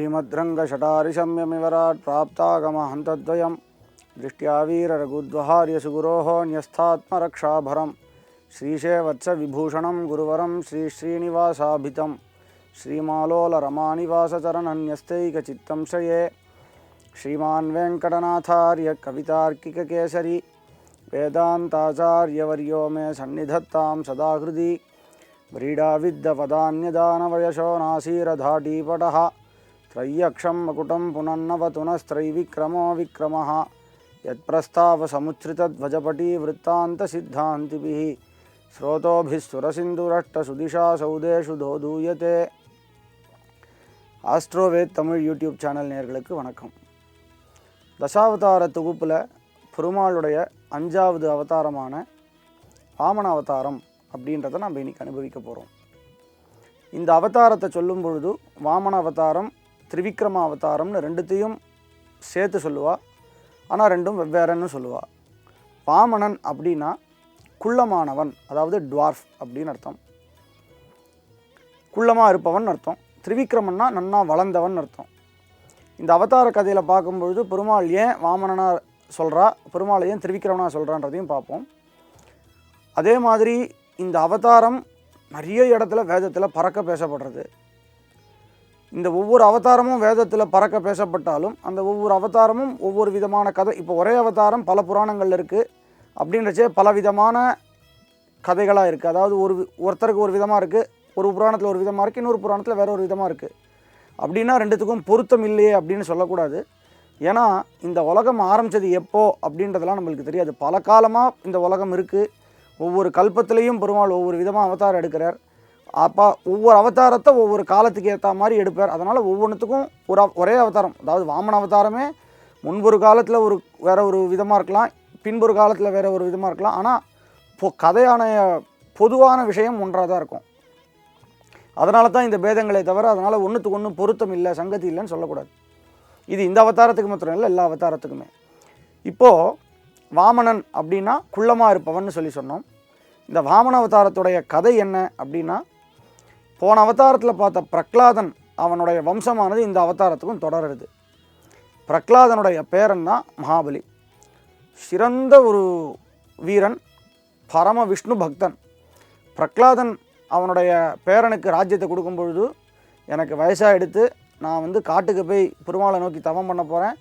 श्रीमद्रङ्गषटारिशम्यमिवराट् प्राप्तागमहन्तद्वयं दृष्ट्या वीररघुद्वहार्यसुगुरोः न्यस्तात्मरक्षाभरं श्रीशेवत्सविभूषणं गुरुवरं श्रीश्रीनिवासाभितं श्रीमालोलरमानिवासचरणन्यस्तैकचित्तं श्रये श्रीमान् वेङ्कटनाथार्य कवितार्किककेसरी वेदान्ताचार्यवर्यो मे सन्निधत्तां सदा हृदि व्रीडाविद्दपदान्यदानवयशो नासीरधाटीपटः त्रय्यक्षं मकुटं पुनन्नवतुनस्त्रैविक्रमो विक्रमः यत्प्रस्तावसमुच्छ्रितध्वजपटी वृत्तान्तसिद्धान्तिभिः स्रोतोभिः सुरसिन्धुरष्टसुदिशा सौदेषु दोदूयते ஆஸ்ட்ரோவேத் தமிழ் யூடியூப் சேனல் நேயர்களுக்கு வணக்கம் தசாவதார தொகுப்பில் பெருமாளுடைய அஞ்சாவது அவதாரமான வாமன அவதாரம் அப்படின்றத நம்ம இன்னைக்கு அனுபவிக்க போகிறோம் இந்த அவதாரத்தை சொல்லும் பொழுது வாமன அவதாரம் திரிவிக்ரம அவதாரம்னு ரெண்டுத்தையும் சேர்த்து சொல்லுவா. ஆனால் ரெண்டும் வெவ்வேறுன்னு சொல்லுவா. வாமனன் அப்படின்னா குள்ளமானவன் அதாவது டுவார்ஃப் அப்படின்னு அர்த்தம். குள்ளமாக இருப்பவன் அர்த்தம். திரிவிக்ரமன்னா நன்னா வளர்ந்தவன் அர்த்தம். இந்த அவதார கதையில் பார்க்கும்பொழுது பெருமாள் ஏன் வாமனனா சொல்கிறா பெருமாள் ஏன் திரிவிக்ரமனாக சொல்கிறான்றதையும் பார்ப்போம். அதே மாதிரி இந்த அவதாரம் நிறைய இடத்துல வேதத்தில் பறக்க பேசப்படுறது. இந்த ஒவ்வொரு அவதாரமும் வேதத்தில் பறக்க பேசப்பட்டாலும் அந்த ஒவ்வொரு அவதாரமும் ஒவ்வொரு விதமான கதை. இப்போ ஒரே அவதாரம் பல புராணங்கள் இருக்குது அப்படின்றச்சே பல விதமான கதைகளாக இருக்குது அதாவது ஒரு ஒருத்தருக்கு ஒரு விதமாக இருக்குது ஒரு புராணத்தில் ஒரு விதமாக இருக்குது இன்னொரு புராணத்தில் வேறு ஒரு விதமாக இருக்குது அப்படின்னா ரெண்டுத்துக்கும் பொருத்தம் இல்லையே அப்படின்னு சொல்லக்கூடாது. ஏன்னா இந்த உலகம் ஆரம்பித்தது எப்போ அப்படின்றதெல்லாம் நம்மளுக்கு தெரியாது. பல காலமாக இந்த உலகம் இருக்குது ஒவ்வொரு கல்பத்திலையும் பெருமாள் ஒவ்வொரு விதமாக அவதாரம் எடுக்கிறார். அப்போ ஒவ்வொரு அவதாரத்தை ஒவ்வொரு காலத்துக்கு ஏற்ற மாதிரி எடுப்பார். அதனால் ஒவ்வொன்றுத்துக்கும் ஒரு ஒரே அவதாரம். அதாவது வாமன அவதாரமே முன்பொரு காலத்தில் ஒரு வேற ஒரு விதமாக இருக்கலாம் பின்பொரு காலத்தில் வேற ஒரு விதமாக இருக்கலாம். ஆனால் பொ கதையான பொதுவான விஷயம் ஒன்றாக தான் இருக்கும். அதனால தான் இந்த பேதங்களே தவிர அதனால் ஒன்றுத்துக்கு ஒன்று பொருத்தம் இல்லை சங்கதி இல்லைன்னு சொல்லக்கூடாது. இது இந்த அவதாரத்துக்கு மாத்திரம் இல்லை எல்லா அவதாரத்துக்குமே. இப்போது வாமனன் அப்படின்னா குள்ளமாக இருப்பவன் சொல்லி சொன்னோம். இந்த வாமன அவதாரத்துடைய கதை என்ன அப்படின்னா போன அவதாரத்தில் பார்த்த பிரக்லாதன் அவனுடைய வம்சமானது இந்த அவதாரத்துக்கும் தொடருது. பிரக்லாதனுடைய பேரன் தான் மகாபலி. சிறந்த ஒரு வீரன் பரம விஷ்ணு பக்தன். பிரக்லாதன் அவனுடைய பேரனுக்கு ராஜ்யத்தை கொடுக்கும் பொழுது எனக்கு வயசாக எடுத்து நான் வந்து காட்டுக்கு போய் பெருமாளை நோக்கி தவம் பண்ண போகிறேன்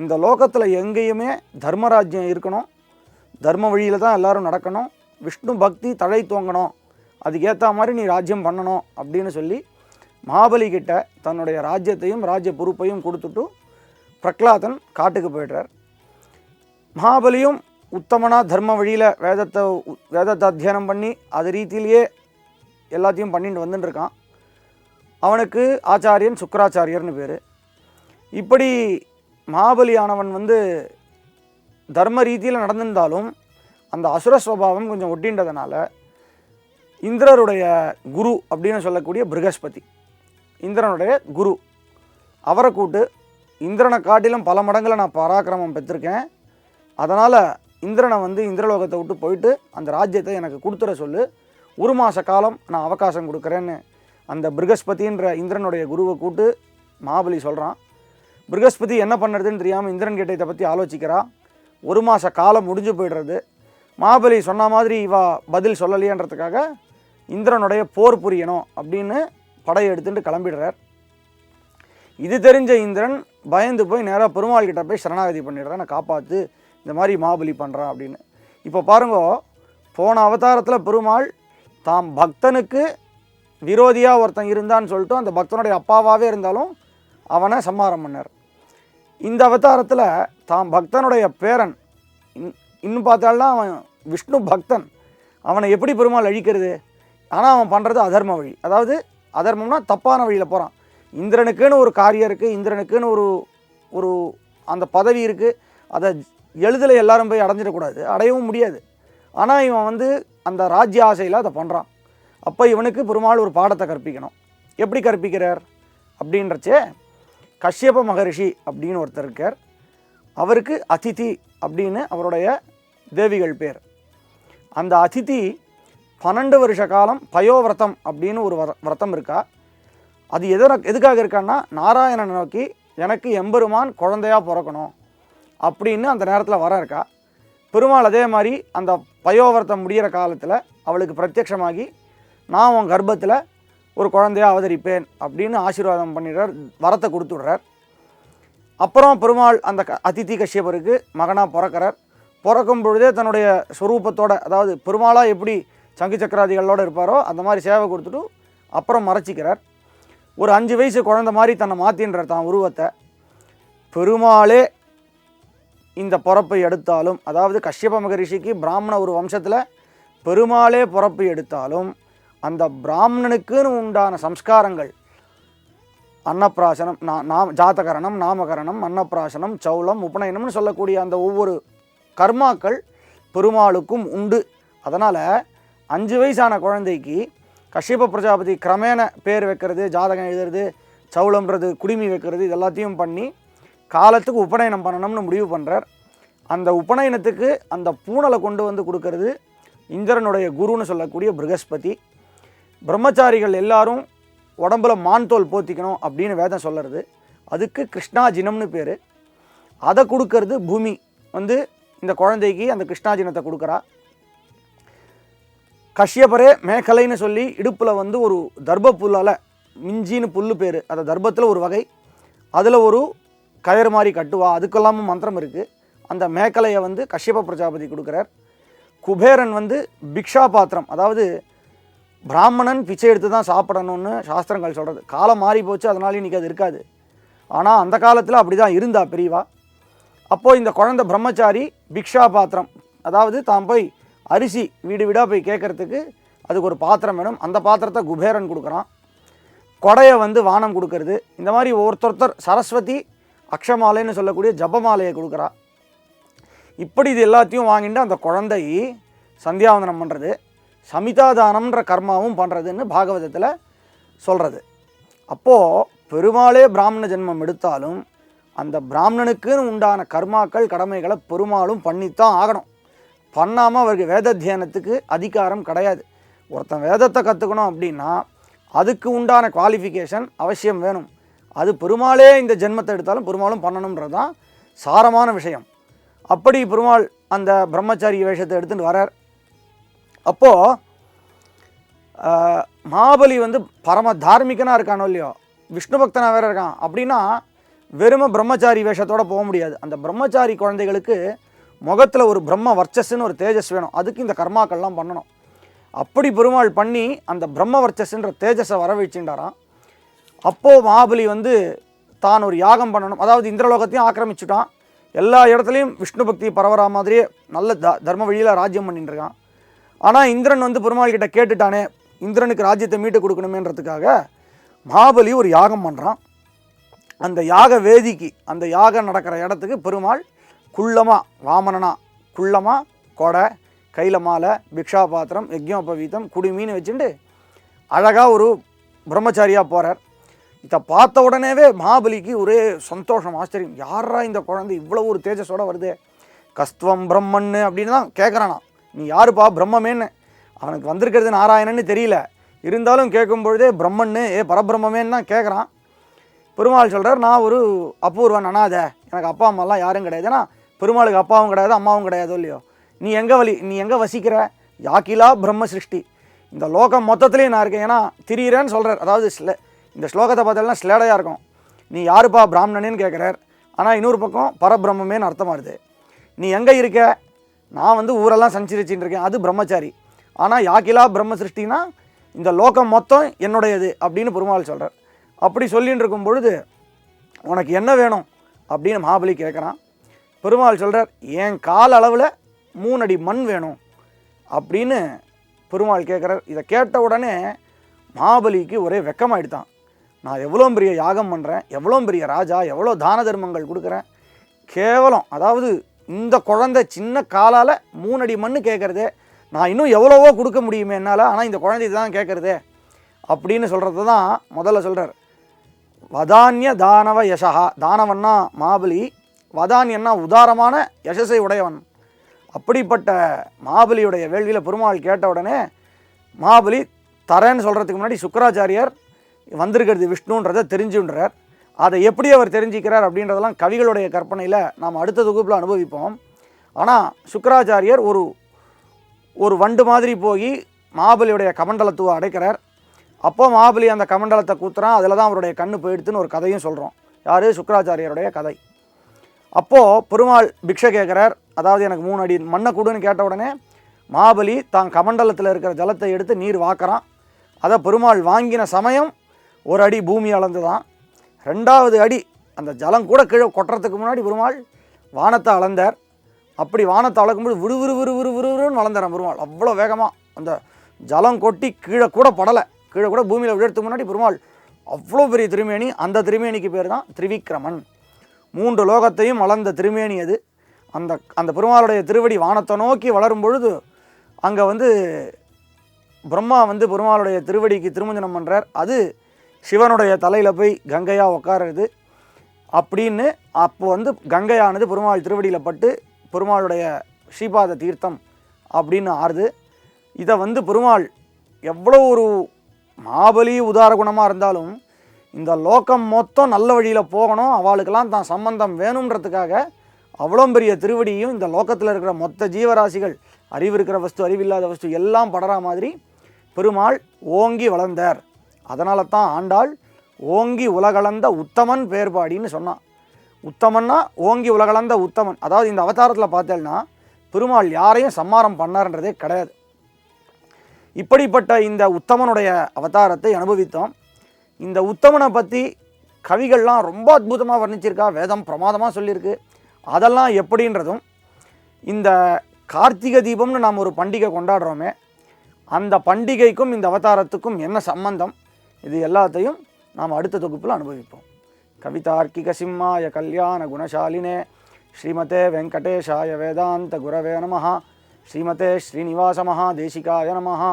இந்த லோகத்தில் எங்கேயுமே தர்மராஜ்யம் இருக்கணும். தர்ம வழியில் தான் எல்லோரும் நடக்கணும். விஷ்ணு பக்தி தழை தோங்கணும். அதுக்கேற்ற மாதிரி நீ ராஜ்யம் பண்ணணும் அப்படின்னு சொல்லி மகாபலி கிட்ட தன்னுடைய ராஜ்யத்தையும் ராஜ்ய பொறுப்பையும் கொடுத்துட்டு பிரக்லாதன் காட்டுக்கு போயிடுறார். மகாபலியும் உத்தமனா தர்ம வழியில் வேதத்தை வேதத்தை அத்தியனம் பண்ணி அது ரீதியிலேயே எல்லாத்தையும் பண்ணிட்டு வந்துட்டு இருக்கான். அவனுக்கு ஆச்சாரியன் சுக்கராச்சாரியர்னு பேர். இப்படி மகாபலியானவன் வந்து தர்ம ரீதியில் நடந்திருந்தாலும் அந்த அசுர சுவாவம் கொஞ்சம் ஒட்டின்றதுனால இந்திரருடைய குரு அப்படின்னு சொல்லக்கூடிய பிருகஸ்பதி. இந்திரனுடைய குரு. அவரை கூட்டு இந்திரனை காட்டிலும் பல மடங்களை நான் பராக்கிரமம் பெற்றிருக்கேன். அதனால் இந்திரனை வந்து இந்திரலோகத்தை விட்டு போயிட்டு அந்த ராஜ்யத்தை எனக்கு கொடுத்துற சொல்லு. ஒரு மாத காலம் நான் அவகாசம் கொடுக்குறேன்னு அந்த பிருகஸ்பதின்ற இந்திரனுடைய குருவை கூட்டு மாபலி சொல்கிறான் பிருகஸ்பதி என்ன பண்ணுறதுன்னு தெரியாமல் இந்திரன் கிட்ட இதை பற்றி ஆலோசிக்கிறா. ஒரு மாத காலம் முடிஞ்சு போயிடுறது. மாபலி சொன்ன மாதிரி இவா பதில் சொல்லலையன்றதுக்காக இந்திரனுடைய போர் புரியணும் அப்படின்னு படையை எடுத்துட்டு கிளம்பிடுறார். இது தெரிஞ்ச இந்திரன் பயந்து போய் நேராக பெருமாள் கிட்ட போய் சரணாகதி பண்ணிடுறேன் நான் காப்பாற்று இந்த மாதிரி மாபலி பண்ணுறான் அப்படின்னு. இப்போ பாருங்க போன அவதாரத்தில் பெருமாள் தாம் பக்தனுக்கு விரோதியாக ஒருத்தன் இருந்தான்னு சொல்லிட்டு அந்த பக்தனுடைய அப்பாவாகவே இருந்தாலும் அவனை சம்மாரம் பண்ணார். இந்த அவதாரத்தில் தாம் பக்தனுடைய பேரன் இன்- இன்னும் பார்த்தாலும் அவன் விஷ்ணு பக்தன். அவனை எப்படி பெருமாள் அழிக்கிறது? ஆனால் அவன் பண்ணுறது அதர்ம வழி. அதாவது அதர்மம்னா தப்பான வழியில் போகிறான் இந்திரனுக்குன்னு ஒரு காரியம் இருக்குது இந்திரனுக்குன்னு ஒரு ஒரு அந்த பதவி இருக்குது அதை எளிதில் எல்லாரும் போய் அடைஞ்சிடக்கூடாது. அடையவும் முடியாது. ஆனால் இவன் வந்து அந்த ராஜ்ய ஆசையில் அதை பண்ணுறான் அப்போ இவனுக்கு பெருமாள் ஒரு பாடத்தை கற்பிக்கணும். எப்படி கற்பிக்கிறார்? அப்படின்றச்சே கஷ்யப மகரிஷி அப்படின்னு ஒருத்தர் இருக்கார். அவருக்கு அதிதி அப்படின்னு அவருடைய தேவிகள் பேர். அந்த அதிதி பன்னெண்டு வருஷ காலம் பயோவிரதம் அப்படின்னு ஒரு வர- விரதம் இருக்கா? அது எதன எதுக்காக இருக்கான்னா நாராயணனை நோக்கி எனக்கு எம்பெருமான் குழந்தையாக பிறக்கணும் அப்படின்னு அந்த நேரத்தில் வர இருக்கா. பெருமாள் அதே மாதிரி அந்த பயோவர்த்தம் முடிகிற காலத்தில் அவளுக்கு பிரத்யட்சமாகி நான் உன் கர்ப்பத்தில் ஒரு குழந்தையாக அவதரிப்பேன் அப்படின்னு ஆசீர்வாதம் பண்ணிடுறார் வரத்தை கொடுத்துடுறார். அப்புறம் பெருமாள் அந்த க அதித்தி கஷ்யபருக்கு மகனாக பிறக்கிறார். பிறக்கும் பொழுதே தன்னுடைய ஸ்வரூபத்தோட அதாவது பெருமாளாக எப்படி சங்கு சக்கராதிகளோடு இருப்பாரோ அந்த மாதிரி சேவை கொடுத்துட்டு அப்புறம் மறைச்சிக்கிறார். ஒரு அஞ்சு வயசு குழந்தை மாதிரி தன்னை மாற்றின்றார் தான் உருவத்தை. பெருமாளே இந்த பிறப்பை எடுத்தாலும் அதாவது கஷ்யப மகரிஷிக்கு பிராமண ஒரு வம்சத்தில் பெருமாளே பிறப்பு எடுத்தாலும் அந்த பிராமணனுக்குன்னு உண்டான சம்ஸ்காரங்கள் அன்னப்பிராசனம் நா நாம் ஜாத்தகரணம் நாமகரணம் அன்னப்பிராசனம் சௌளம் உபநயனம்னு சொல்லக்கூடிய அந்த ஒவ்வொரு கர்மாக்கள் பெருமாளுக்கும் உண்டு. அதனால் அஞ்சு வயசான குழந்தைக்கு கஷ்யப பிரஜாபதி கிரமேண பேர் வைக்கிறது ஜாதகம் எழுதுறது சவுளம்ன்றது குடிமி வைக்கிறது இது எல்லாத்தையும் பண்ணி காலத்துக்கு உபநயனம் பண்ணணும்னு முடிவு பண்ணுறார் அந்த உபநயனத்துக்கு அந்த பூனலை கொண்டு வந்து கொடுக்கறது இந்திரனுடைய குருன்னு சொல்லக்கூடிய பிருகஸ்பதி. பிரம்மச்சாரிகள் எல்லாரும் உடம்புல மான்தோல் போத்திக்கணும் அப்படின்னு வேதம் சொல்கிறது அதுக்கு கிருஷ்ணாஜினம்னு பேர். அதை கொடுக்கறது பூமி. வந்து இந்த குழந்தைக்கு அந்த கிருஷ்ணாஜினத்தை கொடுக்குறா. கஷ்யபரே மேகலைன்னு சொல்லி இடுப்பில் வந்து ஒரு தர்ப புல்லால் மிஞ்சின்னு புல் பேர். அந்த தர்பத்தில் ஒரு வகை. அதில் ஒரு கயிறு மாதிரி கட்டுவா. அதுக்கெல்லாமும் மந்திரம் இருக்குது அந்த மேக்கலையை வந்து கஷ்யப பிரஜாபதி கொடுக்குறார். குபேரன் வந்து பிக்ஷா பாத்திரம். அதாவது பிராமணன் பிச்சை எடுத்து தான் சாப்பிடணும்னு சாஸ்திரங்கள் சொல்கிறது காலம் மாறி போச்சு அதனால இன்றைக்கி அது இருக்காது. ஆனால் அந்த காலத்தில் அப்படி தான் இருந்தா பெரியவா. அப்போது இந்த குழந்தை பிரம்மச்சாரி பிக்ஷா பாத்திரம். அதாவது தான் போய் அரிசி வீடு வீடாக போய் கேட்குறதுக்கு அதுக்கு ஒரு பாத்திரம் வேணும். அந்த பாத்திரத்தை குபேரன் கொடுக்குறான். கொடையை வந்து வானம் கொடுக்கறது. இந்த மாதிரி ஒருத்தொருத்தர் சரஸ்வதி அக்ஷமாலைன்னு சொல்லக்கூடிய ஜபமாலையை கொடுக்குறா. இப்படி இது எல்லாத்தையும் வாங்கிட்டு அந்த குழந்தை சந்தியாவந்தனம் பண்ணுறது சமிதாதானம்ன்ற கர்மாவும் பண்ணுறதுன்னு பாகவதத்தில் சொல்கிறது அப்போது பெருமாளே பிராமண ஜென்மம் எடுத்தாலும் அந்த பிராமணனுக்குன்னு உண்டான கர்மாக்கள் கடமைகளை பெருமாளும் பண்ணித்தான் ஆகணும். பண்ணாமல் அவருக்கு வேத தியானத்துக்கு அதிகாரம் கிடையாது. ஒருத்தன் வேதத்தை கற்றுக்கணும் அப்படின்னா அதுக்கு உண்டான குவாலிஃபிகேஷன் அவசியம் வேணும். அது பெருமாளே இந்த ஜென்மத்தை எடுத்தாலும் பெருமாளும் பண்ணணுன்றது தான் சாரமான விஷயம். அப்படி பெருமாள் அந்த பிரம்மச்சாரி வேஷத்தை எடுத்துட்டு வரார். அப்போது மாபலி வந்து பரம தார்மிகனாக இருக்கானோ இல்லையோ விஷ்ணு பக்தனாக வேறு இருக்கான். அப்படின்னா வெறும பிரம்மச்சாரி வேஷத்தோடு போக முடியாது. அந்த பிரம்மச்சாரி குழந்தைகளுக்கு முகத்தில் ஒரு பிரம்ம வர்ச்சஸ்ன்னு ஒரு தேஜஸ் வேணும். அதுக்கு இந்த கர்மாக்கள்லாம் பண்ணணும். அப்படி பெருமாள் பண்ணி அந்த பிரம்ம வர்ச்சஸ்ன்ற தேஜஸை வரவழைச்சுட்டாராம் அப்போது மகாபலி வந்து தான் ஒரு யாகம் பண்ணணும். அதாவது இந்திரலோகத்தையும் ஆக்கிரமிச்சுட்டான். எல்லா இடத்துலையும் விஷ்ணு பக்தி பரவரா மாதிரியே நல்ல த தர்ம வழியில் ராஜ்யம் பண்ணிட்டுருக்கான் ஆனால் இந்திரன் வந்து பெருமாள் கிட்ட கேட்டுட்டானே இந்திரனுக்கு ராஜ்யத்தை மீட்டு கொடுக்கணுமேன்றதுக்காக மகாபலி ஒரு யாகம் பண்ணுறான் அந்த யாக வேதிக்கு அந்த யாகம் நடக்கிற இடத்துக்கு பெருமாள் குள்ளமாக வாமனனா குள்ளமாக கொடை கையில் மாலை பிக்ஷா பாத்திரம் யஜ்யோபவீதம் குடிமீன் வச்சுட்டு அழகாக ஒரு பிரம்மச்சாரியாக போகிறார் இதை பார்த்த உடனேவே மகாபலிக்கு ஒரே சந்தோஷம் ஆச்சரியம். யாரா இந்த குழந்தை? இவ்வளோ ஒரு தேஜஸோட வருது. கஸ்துவம் பிரம்மன்னு அப்படின்னு தான் கேட்குறானா நீ யாருப்பா? பிரம்மமேன்னு. அவனுக்கு வந்திருக்கிறது நாராயணன்னு தெரியல. இருந்தாலும் கேட்கும் பொழுதே பிரம்மன்னு ஏ பரபிரம்மமேன்னு தான் கேட்குறான் பெருமாள் சொல்கிறார் நான் ஒரு அபூர்வன் அனாதை எனக்கு அப்பா அம்மாலாம் யாரும் கிடையாது ஏன்னா பெருமாளுக்கு அப்பாவும் கிடையாது அம்மாவும் கிடையாது இல்லையோ? நீ எங்கே வலி நீ எங்கே வசிக்கிற? யாக்கிலா பிரம்ம சிருஷ்டி. இந்த லோகம் மொத்தத்துலேயும் நான் இருக்கேன். ஏன்னா திரியிறேன்னு சொல்கிறார் அதாவது ஸ்லே இந்த ஸ்லோகத்தை பார்த்தாலாம் ஸ்லேடையாக இருக்கும். நீ யாருப்பா பிராமணனேன்னு கேட்குறார் ஆனால் இன்னொரு பக்கம் பரபிரம்மமேன்னு அர்த்தமாகுது நீ எங்கே இருக்க? நான் வந்து ஊரெல்லாம் சஞ்சரிச்சுட்டு இருக்கேன். அது பிரம்மச்சாரி. ஆனால் யாக்கிலா பிரம்ம சிருஷ்டினா இந்த லோகம் மொத்தம் என்னுடையது அப்படின்னு பெருமாள் சொல்கிறார் அப்படி சொல்லின்னு இருக்கும் பொழுது உனக்கு என்ன வேணும்? அப்படின்னு மகாபலி கேட்குறான் பெருமாள் சொல்கிறார் என் கால் அளவில் மூணடி மண் வேணும். அப்படின்னு பெருமாள் கேட்குறார் இதை கேட்ட உடனே மாபலிக்கு ஒரே வெக்கமாயிடுதான். நான் எவ்வளோ பெரிய யாகம் பண்ணுறேன் எவ்வளோ பெரிய ராஜா எவ்வளோ தான தர்மங்கள் கொடுக்குறேன். கேவலம் அதாவது இந்த குழந்தை சின்ன காலால் மூணடி மண் கேட்குறதே நான் இன்னும் எவ்வளவோ கொடுக்க முடியுமே என்னால் ஆனால் இந்த குழந்தை தான் கேட்குறதே அப்படின்னு சொல்கிறது தான் முதல்ல சொல்கிறார் வதானிய தானவ யசகா தானவன்னா மாபலி வதானியன்னா உதாரமான யசஸை உடையவன். அப்படிப்பட்ட மாபலியுடைய வேள்வியில் பெருமாள் கேட்ட உடனே மாபலி தரேன்னு சொல்கிறதுக்கு முன்னாடி சுக்கராச்சாரியார் வந்திருக்கிறது விஷ்ணுன்றதை தெரிஞ்சுன்றார். அதை எப்படி அவர் தெரிஞ்சுக்கிறார் அப்படின்றதெல்லாம் கவிகளுடைய கற்பனையில் நாம் அடுத்த தொகுப்பில் அனுபவிப்போம். ஆனால் சுக்கராச்சாரியர் ஒரு ஒரு வண்டு மாதிரி போய் மாபலியுடைய கமண்டலத்துவ அடைக்கிறார். அப்போ மாபலி அந்த கமண்டலத்தை கூத்துறான் அதில் தான் அவருடைய கண்ணு போயிடுத்துன்னு ஒரு கதையும் சொல்கிறோம் யார்? சுக்கராச்சாரியருடைய கதை. அப்போது பெருமாள் பிக்ஷை கேட்குறார். அதாவது எனக்கு மூணு அடி மண்ணை கொடுன்னு கேட்ட உடனே மகாபலி தான் கமண்டலத்தில் இருக்கிற ஜலத்தை எடுத்து நீர் வாக்குறான். அதை பெருமாள் வாங்கின சமயம் ஒரு அடி பூமி அளந்து தான் ரெண்டாவது அடி அந்த ஜலம் கூட கீழே கொட்டுறதுக்கு முன்னாடி பெருமாள் வானத்தை அளந்தார். அப்படி வானத்தை அளக்கும்போது விறு விறு விறு விறு விறுன்னு வளர்ந்தார் பெருமாள். அவ்வளோ வேகமாக அந்த ஜலம் கொட்டி கீழே கூட படலை. கீழே கூட பூமியில் விழுறதுக்கு முன்னாடி பெருமாள் அவ்வளோ பெரிய திருமேனி அந்த திருமேனிக்கு பேர் தான் திரிவிக்ரமன். மூன்று லோகத்தையும் வளர்ந்த திருமேனி அது. அந்த அந்த பெருமாளுடைய திருவடி வானத்தை நோக்கி வளரும் பொழுது அங்கே வந்து பிரம்மா வந்து பெருமாளுடைய திருவடிக்கு திருமஞ்சனம் பண்ணுறார் அது சிவனுடைய தலையில் போய் கங்கையாக உட்காருது அப்படின்னு அப்போ வந்து கங்கையானது பெருமாள் திருவடியில் பட்டு பெருமாளுடைய ஸ்ரீபாத தீர்த்தம் அப்படின்னு ஆறுது. இதை வந்து பெருமாள் எவ்வளோ ஒரு மாபலி உதார குணமாக இருந்தாலும் இந்த லோகம் மொத்தம் நல்ல வழியில் போகணும். அவளுக்கெல்லாம் தான் சம்பந்தம் வேணுன்றதுக்காக அவ்வளோ பெரிய திருவடியும் இந்த லோகத்தில் இருக்கிற மொத்த ஜீவராசிகள் அறிவு இருக்கிற வஸ்து அறிவில்லாத வஸ்து எல்லாம் படற மாதிரி பெருமாள் ஓங்கி வளர்ந்தார். அதனால தான் ஆண்டாள் ஓங்கி உலகளந்த உத்தமன் பேர்பாடின்னு சொன்னான். உத்தமன்னா ஓங்கி உலகளந்த உத்தமன். அதாவது இந்த அவதாரத்தில் பார்த்தேன்னா பெருமாள் யாரையும் சம்மாரம் பண்ணார்ன்றதே கிடையாது. இப்படிப்பட்ட இந்த உத்தமனுடைய அவதாரத்தை அனுபவித்தோம். இந்த உத்தமனை பற்றி கவிகள்லாம் ரொம்ப அற்புதமாக வர்ணிச்சிருக்கா வேதம் பிரமாதமாக சொல்லியிருக்கு. அதெல்லாம் எப்படின்றதும் இந்த கார்த்திகை தீபம்னு நாம் ஒரு பண்டிகை கொண்டாடுறோமே அந்த பண்டிகைக்கும் இந்த அவதாரத்துக்கும் என்ன சம்பந்தம்? இது எல்லாத்தையும் நாம் அடுத்த தொகுப்பில் அனுபவிப்போம். கவிதார்க்கிக சிம்மாய கல்யாண குணசாலினே ஸ்ரீமதே வெங்கடேஷாய வேதாந்த குரவே நமஹா ஸ்ரீமதே ஸ்ரீனிவாச மகாதேசிகாய நமஹா.